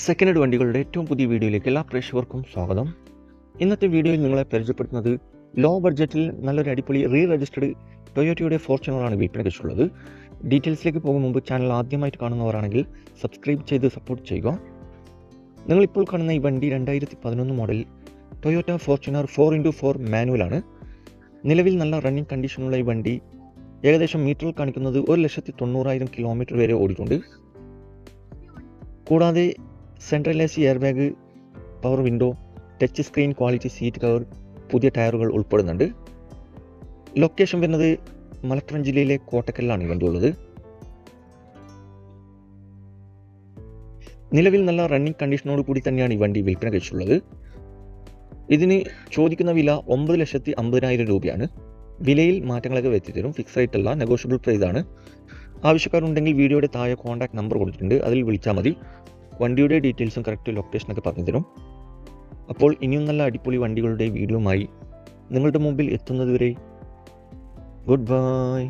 Second head വണ്ടികളുടെ ഏറ്റവും പുതിയ വീഡിയോയിലേക്ക് എല്ലാ പ്രേക്ഷകർക്കും സ്വാഗതം. ഇന്നത്തെ വീഡിയോയിൽ നിങ്ങളെ പരിചയപ്പെടുത്തുന്നത് ലോ ബഡ്ജറ്റിൽ നല്ലൊരു അടിപൊളി റീ രജിസ്റ്റേർഡ് ടൊയോറ്റയുടെ ഫോർച്യൂണറാണ് വിൽപ്പനയ്ക്കുള്ളത് ഡീറ്റെയിൽസിലേക്ക് പോകും മുമ്പ് ചാനൽ ആദ്യമായിട്ട് കാണുന്നവരാണെങ്കിൽ സബ്സ്ക്രൈബ് ചെയ്ത് സപ്പോർട്ട് ചെയ്യുക. നിങ്ങളിപ്പോൾ കാണുന്ന ഈ വണ്ടി രണ്ടായിരത്തി പതിനൊന്ന് model Toyota Fortuner four into four മാനുവലാണ്. നിലവിൽ നല്ല റണ്ണിങ് കണ്ടീഷനുള്ള ഈ വണ്ടി ഏകദേശം മീറ്ററിൽ കാണിക്കുന്നത് ഒരു ലക്ഷത്തി തൊണ്ണൂറായിരം കിലോമീറ്റർ വരെ ഓടിയിട്ടുണ്ട്. കൂടാതെ central A C airbag power window touch screen quality seat cover പുതിയ ടയറുകൾ ഉൾപ്പെടുന്നുണ്ട്. ലൊക്കേഷൻ വരുന്നത് മലപ്പുറം ജില്ലയിലെ കോട്ടക്കലിലാണ് ഇവന്റെ ഉള്ളത് നിലവിൽ നല്ല റണ്ണിങ് കണ്ടീഷനോട് കൂടി തന്നെയാണ് ഈ വണ്ടി വിൽപ്പന കഴിച്ചുള്ളത് ഇതിന് ചോദിക്കുന്ന വില ഒമ്പത് ലക്ഷത്തി അമ്പതിനായിരം രൂപയാണ്. വിലയിൽ മാറ്റങ്ങളൊക്കെ വരുത്തി തരും. ഫിക്സ് റേറ്റ് അല്ല നെഗോഷ്യബിൾ പ്രൈസ് ആണ്. ആവശ്യക്കാരുണ്ടെങ്കിൽ വീഡിയോയുടെ താഴെ കോൺടാക്ട് നമ്പർ കൊടുത്തിട്ടുണ്ട്. അതിൽ വിളിച്ചാൽ മതി. വണ്ടിയുടെ ഡീറ്റെയിൽസും കറക്റ്റ് ലൊക്കേഷനൊക്കെ പറഞ്ഞു തരും. അപ്പോൾ ഇനിയും നല്ല അടിപൊളി വണ്ടികളുടെ വീഡിയോയുമായി നിങ്ങളുടെ മുമ്പിൽ എത്തുന്നതുവരെ ഗുഡ് ബൈ